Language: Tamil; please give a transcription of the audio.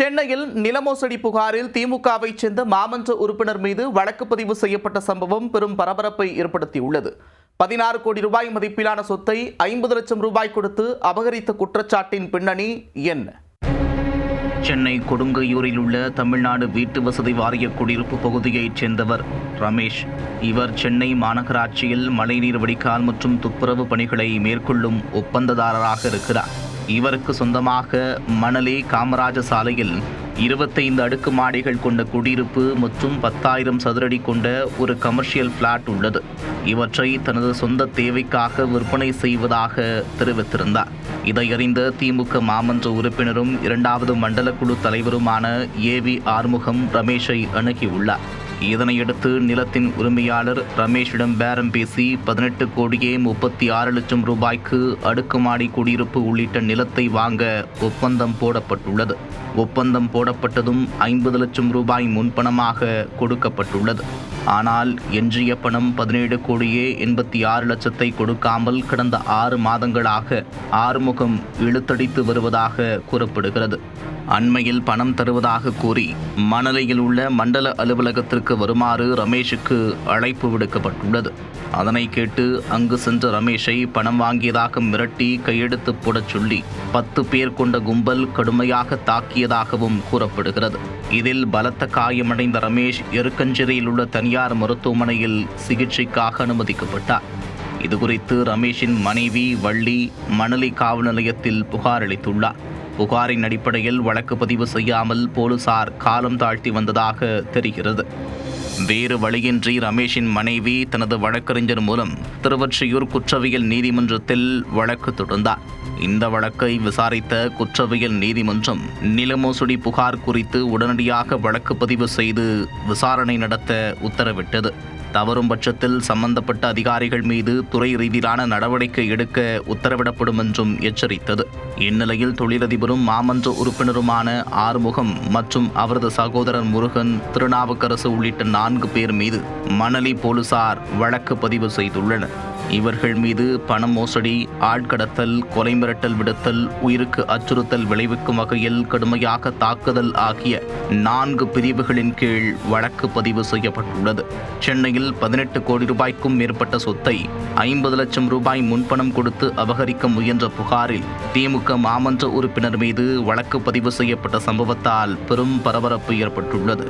சென்னையில் நிலமோசடி புகாரில் திமுகவைச் சேர்ந்த மாமன்ற உறுப்பினர் மீது வழக்கு பதிவு செய்யப்பட்ட சம்பவம் பெரும் பரபரப்பை ஏற்படுத்தியுள்ளது. பதினாறு கோடி ரூபாய் மதிப்பிலான சொத்தை ஐம்பது லட்சம் ரூபாய் கொடுத்து அபகரித்த குற்றச்சாட்டின் பின்னணி என்ன? சென்னை கொடுங்கையூரில் உள்ள தமிழ்நாடு வீட்டு வசதி வாரிய குடியிருப்பு பகுதியைச் சேர்ந்தவர் ரமேஷ். இவர் சென்னை மாநகராட்சியில் மழைநீர் வடிகால் மற்றும் துப்புரவு பணிகளை மேற்கொள்ளும் ஒப்பந்ததாரராக இருக்கிறார். இவருக்கு சொந்தமாக மணலி காமராஜ சாலையில் இருபத்தைந்து அடுக்கு மாடிகள் கொண்ட குடியிருப்பு மற்றும் பத்தாயிரம் சதுரடி கொண்ட ஒரு கமர்ஷியல் பிளாட் உள்ளது. இவற்றை தனது சொந்த தேவைக்காக விற்பனை செய்வதாக தெரிவித்திருந்தார். இதையறிந்த திமுக மாமன்ற உறுப்பினரும் இரண்டாவது மண்டல குழு தலைவருமான ஏவி ஆறுமுகம் ரமேஷை அணுகியுள்ளார். இதனையடுத்து நிலத்தின் உரிமையாளர் ரமேஷிடம் பேரம் பேசி பதினெட்டு கோடியே முப்பத்தி ஆறு லட்சம் ரூபாய்க்கு அடுக்குமாடி குடியிருப்பு உள்ளிட்ட நிலத்தை வாங்க ஒப்பந்தம் போடப்பட்டுள்ளது. ஒப்பந்தம் போட போடப்பட்டதும் ஐம்பது லட்சம் ரூபாய் முன்பணமாக கொடுக்கப்பட்டுள்ளது. ஆனால் எஞ்சிய பணம் பதினேழு கோடியே எண்பத்தி ஆறு லட்சத்தை கொடுக்காமல் கடந்த ஆறு மாதங்களாக ஆறுமுகம் இழுத்தடித்து வருவதாக கூறப்படுகிறது. அண்மையில் பணம் தருவதாக கூறி மணலையில் உள்ள மண்டல அலுவலகத்திற்கு வருமாறு ரமேஷுக்கு அழைப்பு விடுக்கப்பட்டுள்ளது. அதனை கேட்டு அங்கு சென்ற ரமேஷை பணம் வாங்கியதாக மிரட்டி கையெழுத்து போடச் சொல்லி பத்து பேர் கொண்ட கும்பல் கடுமையாக தாக்கியதாகவும் கூறப்படுகிறது. இதில் பலத்த காயமடைந்த ரமேஷ் எருக்கஞ்சேரியில் உள்ள தனியார் மருத்துவமனையில் சிகிச்சைக்காக அனுமதிக்கப்பட்டார். இதுகுறித்து ரமேஷின் மனைவி வள்ளி மணலி காவல் நிலையத்தில் புகார் அளித்துள்ளார். புகாரின் அடிப்படையில் வழக்கு பதிவு செய்யாமல் போலீசார் காலம் தாழ்த்தி வந்ததாக தெரிகிறது. வேறு வழியின்றி ரமேஷின் மனைவி தனது வழக்கறிஞர் மூலம் திருவொற்றியூர் குற்றவியல் நீதிமன்றத்தில் வழக்கு தொடர்ந்தார் இந்த வழக்கை விசாரித்த குற்றவியல் நீதிமன்றம் நிலமோசடி புகார் குறித்து உடனடியாக வழக்கு பதிவு செய்து விசாரணை நடத்த உத்தரவிட்டது. தவறும் பட்சத்தில் சம்பந்தப்பட்ட அதிகாரிகள் மீது துறை ரீதியிலான நடவடிக்கை எடுக்க உத்தரவிடப்படும் என்றும் எச்சரித்தது. இந்நிலையில் தொழிலதிபரும் மாமன்ற உறுப்பினருமான ஆறுமுகம் மற்றும் அவரது சகோதரர் முருகன் திருநாவுக்கரசு உள்ளிட்ட நான்கு பேர் மீது மணலி போலீசார் வழக்கு பதிவு செய்துள்ளனர். இவர்கள் மீது பணம் மோசடி ஆட்கடத்தல் கொலை மிரட்டல் விடுத்தல் உயிருக்கு அச்சுறுத்தல் விளைவிக்கும் வகையில் கடுமையாக தாக்குதல் ஆகிய நான்கு பிரிவுகளின் கீழ் வழக்கு பதிவு செய்யப்பட்டுள்ளது. சென்னையில் பதினெட்டு கோடி ரூபாய்க்கும் மேற்பட்ட சொத்தை ஐம்பது லட்சம் ரூபாய் முன்பணம் கொடுத்து அபகரிக்க முயன்ற புகாரில் திமுக மாமன்ற உறுப்பினர் மீது வழக்கு பதிவு செய்யப்பட்ட சம்பவத்தால் பெரும் பரபரப்பு ஏற்பட்டுள்ளது.